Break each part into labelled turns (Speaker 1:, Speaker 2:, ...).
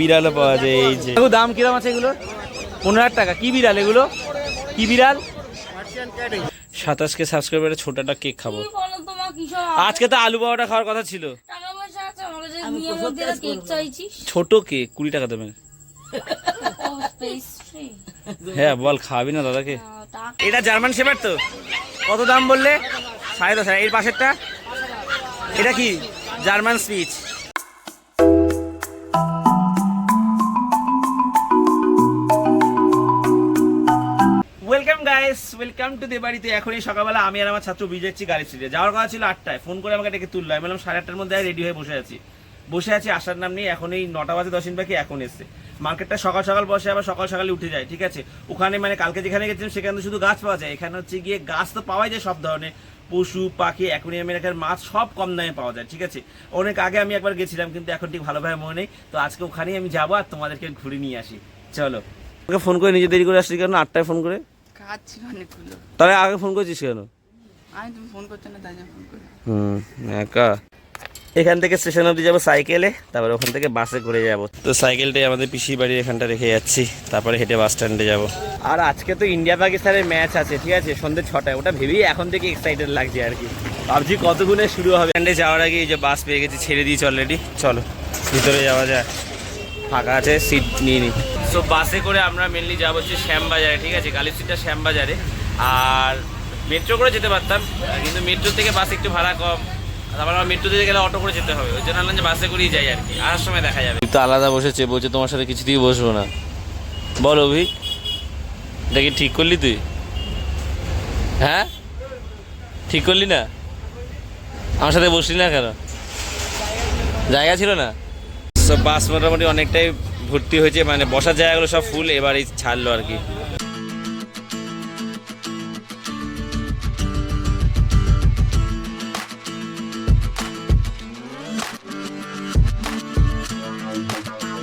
Speaker 1: বিড়ালও পাওয়া যায় এই যে। দাম কিরম আছে এগুলো? পনেরো হাজার টাকা। কি বিড়াল এগুলো? কি বিড়াল? সাতাশকে সাবস্ক্রাইবারে ছোট একটা কেক খাব। আজকে তো আলু বাবাটা খাওয়ার কথা ছিল। ছোট কেক কুড়ি টাকা দেবেন হ্যাঁ বল খাওয়াবি না দাদাকে? এটা জার্মান শেপার তো। কত দাম বললে? সাড়ে দশ হাজার। এর পাশেরটা? এটা কি? German speech welcome to the বাড়িতে। এখনই সকালবেলা আমি আর আমার ছাত্র বিজয় যাচ্ছি গাড়ি স্ট্রিটে যাওয়ার কথা ছিল আটটায়। ফোন করে আমাকে ডেকে তুললো। আমি বললাম, সাড়ে আটটার মধ্যে রেডি হয়ে বসে আছি। বসে আছি, আসার নাম নেই এখন এই নটা বাজে, দশ বাকি, এখন এসছে। মার্কেটটা সকাল সকাল বসে, আবার সকাল সকালে উঠে যায়, ঠিক আছে? ওখানে মানে কালকে যেখানে গেছিলাম, সেখানে তো শুধু গাছ পাওয়া যায়। এখানে হচ্ছে গিয়ে গাছ তো পাওয়াই যায় সব ধরনের। পশু, পাখি অ্যাকুরিয়ামের এখানে মাছ সব কম দামে পাওয়া যায়, ঠিক আছে? অনেক আগে আমি একবার গেছিলাম, কিন্তু এখন ঠিক ভালোভাবে মনে নেই। তো আজকে ওখানেই আমি যাব আর তোমাদেরকে ঘুরে নিয়ে আসি। চলো। ওকে ফোন করে নিজে দেরি করে আসলি কেন? আটটায় ফোন করে?
Speaker 2: ছিল অনেকগুলো।
Speaker 1: তাহলে আগে ফোন করছিস কেন?
Speaker 2: আমি তুমি ফোন করছ না তাই জন্য ফোন করি।
Speaker 1: হুম একা। এখান থেকে স্টেশন অবধি যাব সাইকেলে তারপরে ওখান থেকে বাসে করে যাব। তো সাইকেলটাই আমাদের পিসির বাড়ির এখানটা রেখে যাচ্ছি তারপরে হেঁটে বাস স্ট্যান্ডে যাব। আর আজকে তো ইন্ডিয়া পাকিস্তানের ম্যাচ আছে ঠিক আছে? সন্ধ্যে ছটায় ওটা ভেবেই এখন থেকে এক্সাইটেড লাগছে আর কি। ভাবছি কতগুণে শুরু হবে। স্ট্যান্ডে যাওয়ার আগে এই যে বাস পেয়ে গেছি ছেড়ে দিয়েছি অলরেডি চলো ভিতরে যাওয়া যায় ফাঁকা আছে সিট নিয়ে নিই সো বাসে করে আমরা মেনলি যাব হচ্ছে শ্যামবাজারে ঠিক আছে? কালী স্ট্রিটটা শ্যামবাজারে। আর মেট্রো করে যেতে পারতাম কিন্তু মেট্রো থেকে বাস একটু ভাড়া কম। তারপর আমার মেট্রো দিতে গেলে অটো করে যেতে হবে। ওই জন্য আনলাম যে বাসে করেই যাই আর কি। আসার সময় দেখা যাবে। তো আলাদা বসেছে বলছে তোমার সাথে কিছুতেই বসবো না। বল অভি এটা কি ঠিক করলি তুই? হ্যাঁ? ঠিক করলি না? আমার সাথে বসলি না কেন? জায়গা ছিল না? সব বাস মোটামুটি অনেকটাই ভর্তি হয়েছে মানে বসার জায়গাগুলো সব ফুল, এবারই ছাড়লো আর কি।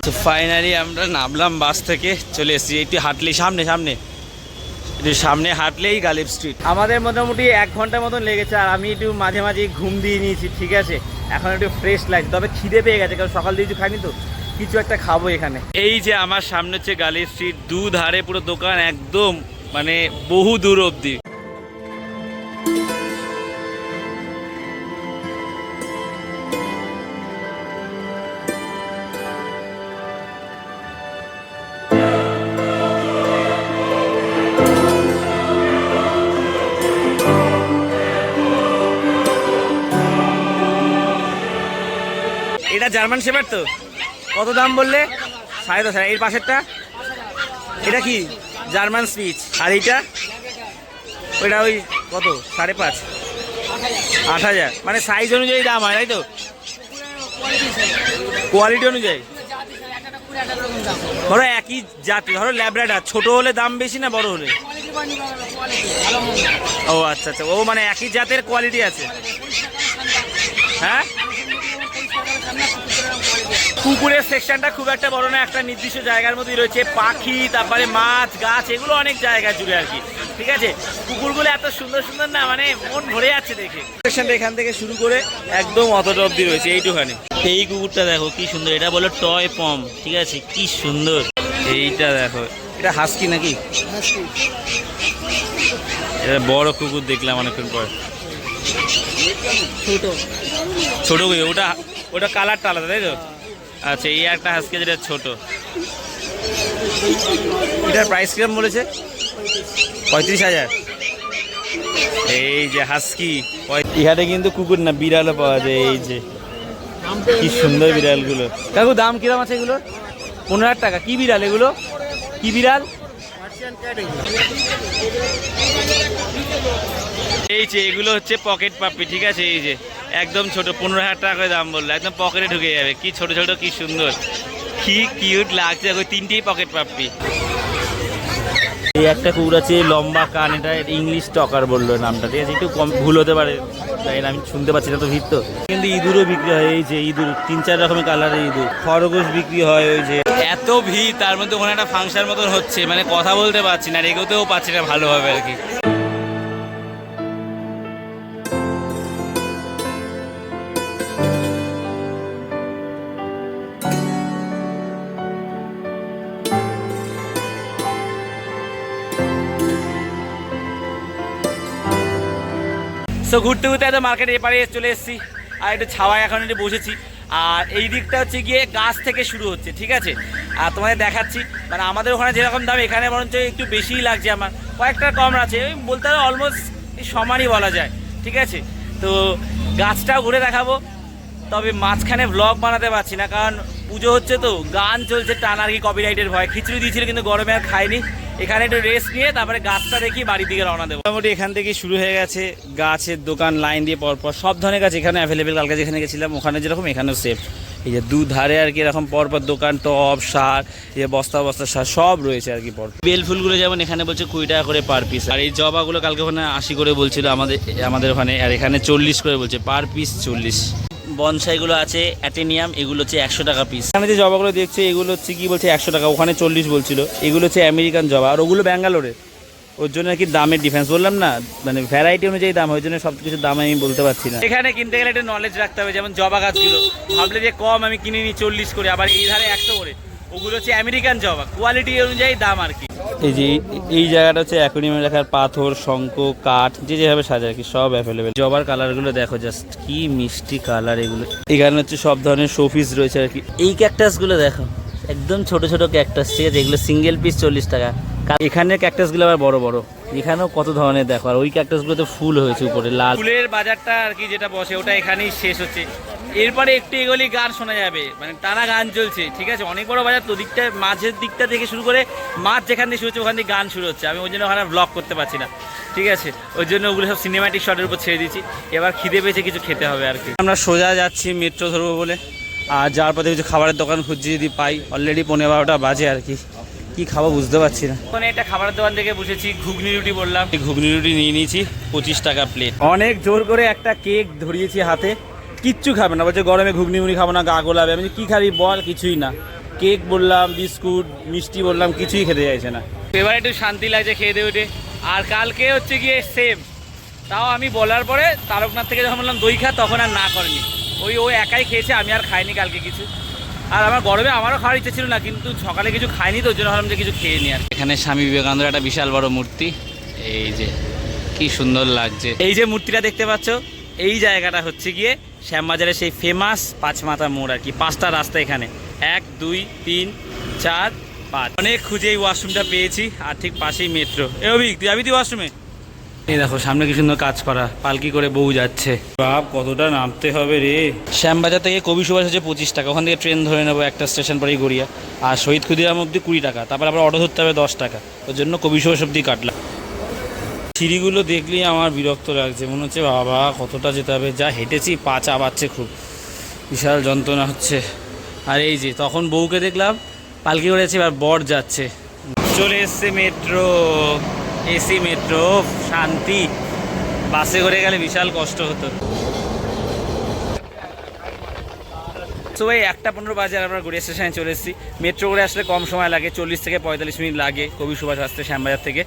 Speaker 1: তো ফাইনালি আমরা নামলাম বাস থেকে, চলে এসেছি। একটু হাঁটলেই, সামনে সামনে। একটু সামনে হাঁটলেই গালিব স্ট্রিট আমাদের মোটামুটি এক ঘণ্টার মতন লেগেছে, আর আমি একটু মাঝে মাঝে ঘুম দিয়ে নিয়েছি, ঠিক আছে? এখন একটু ফ্রেশ লাগছে তবে খিদে পেয়ে গেছে, কারণ সকাল দিয়ে কিছু খাইনি তো। কিছু একটা খাব এখানে। এই যে আমার সামনে হচ্ছে গালি স্ট্রিট দু ধারে পুরো দোকান একদম মানে বহু দূর অবধি। এটা জার্মান শেপার তো? কত দাম বললে? সাড়ে দশ হাজার। এর পাশেরটা? এটা কি? German speech. আর এইটা? ওইটা ওই কত? সাড়ে পাঁচ। আট হাজার। মানে সাইজ অনুযায়ী দাম হয়, তাই তো? কোয়ালিটি অনুযায়ী। ধরো একই জাতি, ধরো ল্যাবরাটা ছোট হলে দাম বেশি না বড় হলে? ও আচ্ছা আচ্ছা। ও মানে একই জাতের কোয়ালিটি আছে। হ্যাঁ? কুকুরের সেকশনটা খুব একটা বড় না একটা নির্দিষ্ট জায়গার মধ্যেই রয়েছে। পাখি তারপরে মাছ গাছ এগুলো অনেক জায়গা জুড়ে আর কি। ঠিক আছে? কুকুরগুলো এত সুন্দর সুন্দর না মানে মন ভরে যাচ্ছে দেখে। সেকশনটা এখান থেকে শুরু করে একদম অতটা অব্দি রয়েছে এইটুখানি। এই কুকুরটা দেখো কি সুন্দর। এটা বলো টয় পম ঠিক আছে? কি সুন্দর। এইটা দেখো। এটা হাসকি নাকি? এটা বড় কুকুর দেখলাম অনেকক্ষণ পর। ছোট। কুকুর, ওটা ওটা কালারটা আলাদা তাই তো? আচ্ছা এই একটা হাঁসকে যেটা ছোট। এটার প্রাইস কিরম বলেছে? পঁয়ত্রিশ হাজার। এই যে হাসকি ইহাতে কিন্তু কুকুর না বিড়ালও পাওয়া যায় এই যে। কি সুন্দর বিড়ালগুলো। কাকু দাম কিরম আছে এগুলো পনেরো হাজার টাকা। কি বিড়াল এগুলো? কি বিড়াল? এই যে এগুলো হচ্ছে পকেট পাপ্পি ঠিক আছে? এই যে একদম ছোট পনেরো হাজার টাকা করে দাম বলল একদম পকেটে ঢুকে যাবে। কি ছোট ছোট কি সুন্দর। কি কিউট লাগছে ওই তিনটেই পকেট পাপ্পি এই একটা কুকুর আছে লম্বা কান এটা ইংলিশ টকার বলল নামটা ঠিক আছে? একটু কম ভুল হতে পারে তাই না আমি শুনতে পাচ্ছি না তো ভিড় তো। কিন্তু ইঁদুরও বিক্রি হয় এই যে ইঁদুর তিন চার রকমের কালারের ইঁদুর। খরগোশ বিক্রি হয় ওই যে এত ভিড়, তার মধ্যে ওখানে একটা ফাংশন মতন হচ্ছে মানে কথা বলতে পারছি না রেগোতেও এগোতেও পারছি না ভালোভাবে আর কি। সো ঘুরতে ঘুরতে এত মার্কেট এপারে চলে এসেছি, আর একটু ছাওয়ায় এখন একটু বসেছি। আর এই দিকটা হচ্ছে গিয়ে গাছ থেকে শুরু হচ্ছে, ঠিক আছে? আর তোমাদের দেখাচ্ছি মানে আমাদের ওখানে যেরকম দাম, এখানে বরঞ্চ একটু বেশিই লাগছে আমার। কয়েকটা কম আছে, ওই বলতে হবে অলমোস্ট সমানই বলা যায়, ঠিক আছে? তো গাছটাও ঘুরে দেখাবো, তবে মাঝখানে ব্লগ বানাতে পারছি না, কারণ পুজো হচ্ছে তো, গান চলছে টান আর কি কপিরাইটের ভয়। খিচুড়ি দিয়েছিল কিন্তু গরমে আর খাইনি। এখানে একটু রেস্ট নিয়ে তারপরে গাছটা দেখি বাড়ির দিকে রওনা দেবো। মোটামুটি এখান থেকে শুরু হয়ে গেছে গাছের দোকান লাইন দিয়ে পরপর সব ধরনের গাছ এখানে অ্যাভেলেবেল কালকে যেখানে গেছিলাম, ওখানে যেরকম এখানেও সেফ এই যে দুধারে আর কি এরকম পরপর দোকান, টব, সার, এই যে বস্তা বস্তা সার, সব রয়েছে আর কি পর বেল ফুলগুলো যেমন এখানে বলছে কুড়ি টাকা করে পার পিস আর এই জবাগুলো কালকে ওখানে আশি করে বলছিল আমাদের আমাদের ওখানে। আর এখানে চল্লিশ করে বলছে পার পিস চল্লিশ। বনসাইগুলো আছে অ্যাটেনিয়াম এগুলো হচ্ছে একশো টাকা পিস এখানে যে জবাগুলো দেখছি এগুলো হচ্ছে কি বলছে একশো টাকা ওখানে চল্লিশ বলছিল। এগুলো হচ্ছে আমেরিকান জবা আর ওগুলো ব্যাঙ্গালোরে। ওর জন্য আর কি দামের ডিফারেন্স বললাম না? মানে ভ্যারাইটি অনুযায়ী দাম ওই জন্য সব কিছু দাম আমি বলতে পারছি না। এখানে কিনতে গেলে একটা নলেজ রাখতে হবে যেমন জবা গাছগুলো। ভাবলে যে কম আমি কিনে নিই চল্লিশ করে আবার এই ধারে একশো করে। ওগুলো হচ্ছে আমেরিকান জবা কোয়ালিটি অনুযায়ী দাম আর কি। এই যে, এই জায়গাটা হচ্ছে অ্যাকোরিয়ামে রাখার পাথর, শঙ্খ, কাঠ, যে যেভাবে আর কি, সব অ্যাভেলেবেল জবার কালারগুলো দেখো জাস্ট কি মিষ্টি কালার এগুলো। এখানে হচ্ছে সব ধরনের শোপিস রয়েছে আর কি। এই ক্যাকটাসগুলো দেখো, একদম ছোট ছোট ক্যাকটাস ঠিক আছে? এগুলো সিঙ্গেল পিস চল্লিশ টাকা। এখানের ক্যাকটাসগুলো আবার বড় বড়। এখানেও কত ধরনের দেখো, আর ওই ক্যাকটাসগুলোতে ফুল হয়েছে উপরে, লাল। ফুলের বাজারটা আর কি যেটা বসে, ওটা এখানেই শেষ হচ্ছে। এরপরে একটু এগোলি গান শোনা যাবে। মানে টানা গান চলছে ঠিক আছে? অনেক বড় বাজার তো দিকটা মাঝের দিকটা থেকে শুরু করে মাছ যেখান থেকে শুরু হচ্ছে ওখান থেকে গান শুরু হচ্ছে। আমি ওই জন্য ওখানে ব্লগ করতে পারছি না ঠিক আছে? ওই জন্য ওগুলো সব সিনেমাটিক শটের উপর ছেড়ে দিচ্ছি এবার খিদে পেয়েছে কিছু খেতে হবে আর কি। আমরা সোজা যাচ্ছি মেট্রো ধরবো বলে। আর যাওয়ার পথে কিছু খাবারের দোকান খুঁজছি যদি পাই। অলরেডি পনেরো বারোটা বাজে আর কি। কি খাব বুঝতে পারছি না। ওখানে একটা খাবারের দোকান থেকে বসেছি ঘুগনি রুটি বললাম। এই ঘুগনি রুটি নিয়ে নিয়েছি পঁচিশ টাকা প্লেট অনেক জোর করে একটা কেক ধরিয়েছি হাতে। কিচ্ছু খাবে না। বলছে গরমে ঘুগনি মুড়ি খাব না গা গোলাবে। আমি কি খাবি বল? কিছুই না। কেক বললাম বিস্কুট মিষ্টি বললাম কিছুই খেতে চাইছে না। এবার একটু শান্তি লাগছে খেয়ে দিয়ে উঠে। আর কালকে হচ্ছে গিয়ে সেম তাও আমি বলার পরে তারকনাথ থেকে যখন বললাম দই খা তখন আর না করেনি। ওই ও একাই খেয়েছে আমি আর খাইনি কালকে কিছু। আর আমার গরমে আমারও খাওয়ার ইচ্ছে ছিল না কিন্তু সকালে কিছু খাইনি তো ওই জন্য ভাবলাম যে কিছু খেয়ে নি আর এখানে স্বামী বিবেকানন্দের একটা বিশাল বড় মূর্তি। এই যে কি সুন্দর লাগছে। এই যে মূর্তিটা দেখতে পাচ্ছ এই জায়গাটা হচ্ছে গিয়ে শ্যামবাজারের সেই ফেমাস পাঁচমাথা মোড় আর কি, পাঁচটা রাস্তা এখানে। এক, দুই, তিন, চার, পাঁচ। অনেক খুঁজে এই ওয়াশরুমটা পেয়েছি, আর ঠিক পাশেই মেট্রো এ অভিক, তুই যাবি তুই ওয়াশরুমে এই দেখো, সামনে কি সুন্দর কাজ করা, পালকি করে বউ যাচ্ছে। বাপ, কতটা নামতে হবে রে। শ্যামবাজার থেকে কবি সুভাষ হচ্ছে পঁচিশ টাকা, ওখান থেকে ট্রেন ধরে নেব একটা স্টেশন পরেই গড়িয়া। আর শহীদ ক্ষুদিরাম অব্দি কুড়ি টাকা, তারপর আবার অটো ধরতে হবে দশ টাকা। ওর জন্য কবি সুভাষ অব্দি কাটলাম। সিঁড়িগুলো দেখলেই আমার বিরক্ত লাগছে। মনে হচ্ছে, বাবা, কতটা যেতে হবে। যা হেঁটেছি, পা চাবাচ্ছে খুব। বিশাল যন্ত্রণা হচ্ছে। আর এই যে, তখন বউকে দেখলাম, পালকি করেছে এবার বর যাচ্ছে। চলে এসছে মেট্রো। এসি, মেট্রো, শান্তি। বাসে করে গেলে বিশাল কষ্ট হতো। তো ভাই একটা পনেরো বাজে আর আমরা গড়িয়া স্টেশনে চলে এসেছি। মেট্রো করে আসলে কম সময় লাগে চল্লিশ থেকে পঁয়তাল্লিশ মিনিট লাগে কবি সুভাষ আসতে শ্যামবাজার থেকে।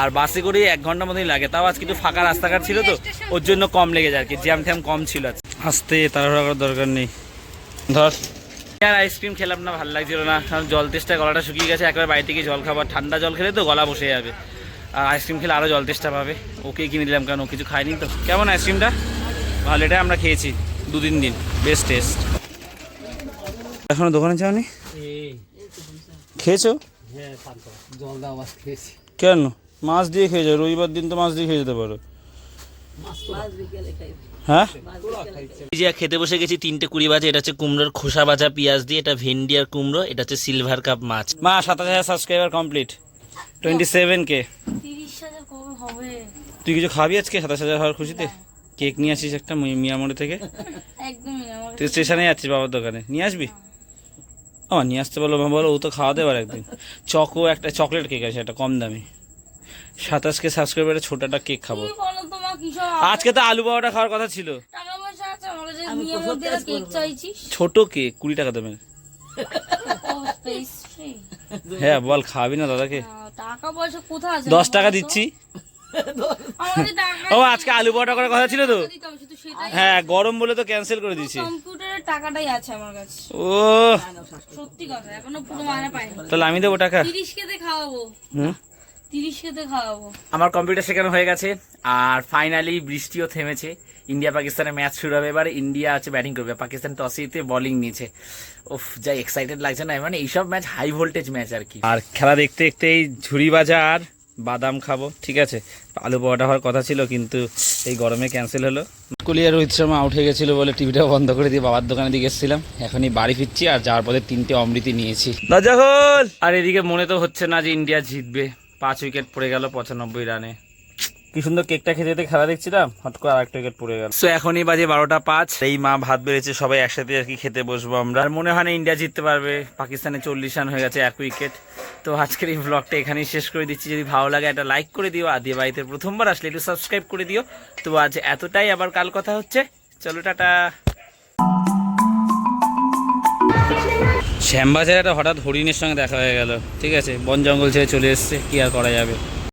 Speaker 1: আর বাসে করে এক ঘণ্টার মতোই লাগে তাও আজকে একটু ফাঁকা রাস্তাঘাট ছিল তো ওর জন্য কম লেগে যায় আর কি জ্যাম ট্যাম কম ছিল। আসতে তাড়াহুড়া করার দরকার নেই। ধর। আর আইসক্রিম খেলাম না ভালো লাগছিল না কারণ জল তেষ্টা গলাটা শুকিয়ে গেছে একবার বাড়ি থেকে জল খাবার ঠান্ডা জল খেলে তো গলা বসে যাবে। আর আইসক্রিম খেলে আরও জল তেষ্টা পাবে ওকে কিনে দিলাম কারণ ও কিছু খায়নি তো। কেমন আইসক্রিমটা? ভালো এটা আমরা খেয়েছি দু তিন দিন বেস্ট টেস্ট। এখনও দোকানে যাওনি? খেয়েছো?
Speaker 3: খেয়েছি।
Speaker 1: কেন? মাছ দিয়ে খেয়ে যাও রবিবার দিন তো মাছ দিয়ে খেয়ে যেতে পারো। হ্যাঁ? যে খেতে বসে গেছি তিনটে কুড়ি বাজে। এটা হচ্ছে কুমড়োর খোসা ভাজা পেঁয়াজ দিয়ে এটা ভেন্ডি আর কুমড়ো এটা হচ্ছে সিলভার কাপ মাছ। মা সাতাশ হাজার সাবস্ক্রাইবার কমপ্লিট টোয়েন্টি সেভেন কে তুই কিছু খাবি আজকে? সাতাশ হাজার হওয়ার খুশিতে? কেক নিয়ে আসিস একটা মি- মিয়ামোড়ে থেকে?
Speaker 4: একদমই
Speaker 1: তুই স্টেশনে যাচ্ছিস বাবার দোকানে। নিয়ে আসবি? আমার নিয়ে আসতে বলো বলো ও তো খাওয়াতে পারে একদিন। চকো একটা চকলেট কেক আছে একটা কম দামি। সাতাশকে সাবস্ক্রাইবারে ছোট একটা কেক খাব। আজকে তো আলু বাবাটা খাওয়ার কথা ছিল। ছোট কেক কুড়ি টাকা দেবে। হ্যাঁ বল খাবি না দাদাকে?
Speaker 4: টাকা পয়সা কোথায় আছে
Speaker 1: দশ টাকা দিচ্ছি। ও আজকে আলু পরোটা করার কথা ছিল তো? হ্যাঁ গরম বলে তো ক্যান্সেল করে দিয়েছি
Speaker 4: কম্পিউটারের টাকাটাই আছে আমার কাছে।
Speaker 1: ও।
Speaker 4: সত্যি কথা এখনও পুরো মানা পাইনি
Speaker 1: তাহলে আমি দেবো টাকা।
Speaker 4: তিরিশ কেতে খাওয়াবো।
Speaker 1: হুম?
Speaker 4: তিরিশ খেতে খাওয়াবো।
Speaker 5: আমার কম্পিউটার শেখানো হয়ে গেছে আর ফাইনালি বৃষ্টিও থেমেছে। ইন্ডিয়া পাকিস্তানের ম্যাচ শুরু হবে। এবার ইন্ডিয়া আছে ব্যাটিং করবে। পাকিস্তান টসে জিতে বোলিং নিয়েছে। উফ যা এক্সাইটেড লাগছে না। মানে এইসব ম্যাচ হাই ভোল্টেজ ম্যাচ আর কি।
Speaker 1: আর খেলা দেখতে দেখতে এই ঝুড়ি ভাজা আর বাদাম খাব ঠিক আছে? আলু পরোটা হওয়ার কথা ছিল কিন্তু এই গরমে ক্যান্সেল হলো। কুলিয়া আর রোহিত শর্মা আউট হয়ে গেছিল বলে টিভিটাও বন্ধ করে দিয়ে বাবার দোকানে দিকে এসেছিলাম। এখনই বাড়ি ফিরছি আর যাওয়ার পরে তিনটে অমৃতি নিয়েছি। দরজা আর এদিকে মনে তো হচ্ছে না যে ইন্ডিয়া জিতবে। পাঁচ উইকেট পড়ে গেল পঁচানব্বই রানে কি সুন্দর কেকটা খেতে খেতে খেলা দেখছিলাম, হট করে আরেকটা উইকেট পড়ে গেল। সো এখনই বাজে বারোটা পাঁচ। এই মা ভাত বেড়েছে, সবাই একসাথে আর কি খেতে বসবো আমরা। আর মনে হয় না ইন্ডিয়া জিততে পারবে। পাকিস্তানে চল্লিশ রান হয়ে গেছে, এক উইকেট তো আজকের এই ব্লগটা এখানেই শেষ করে দিচ্ছি। যদি ভালো লাগে, একটা লাইক করে দিও। আর দিয়ে বাড়িতে প্রথমবার আসলে একটু সাবস্ক্রাইব করে দিও। তো আজ এতটাই, আবার কাল কথা হচ্ছে। চলো, টাটা। শ্যামবাজারে একটা হঠাৎ হরিণের সঙ্গে দেখা হয়ে গেল। ঠিক আছে, বন জঙ্গল ছেড়ে চলে এসছে। কি আর করা যাবে?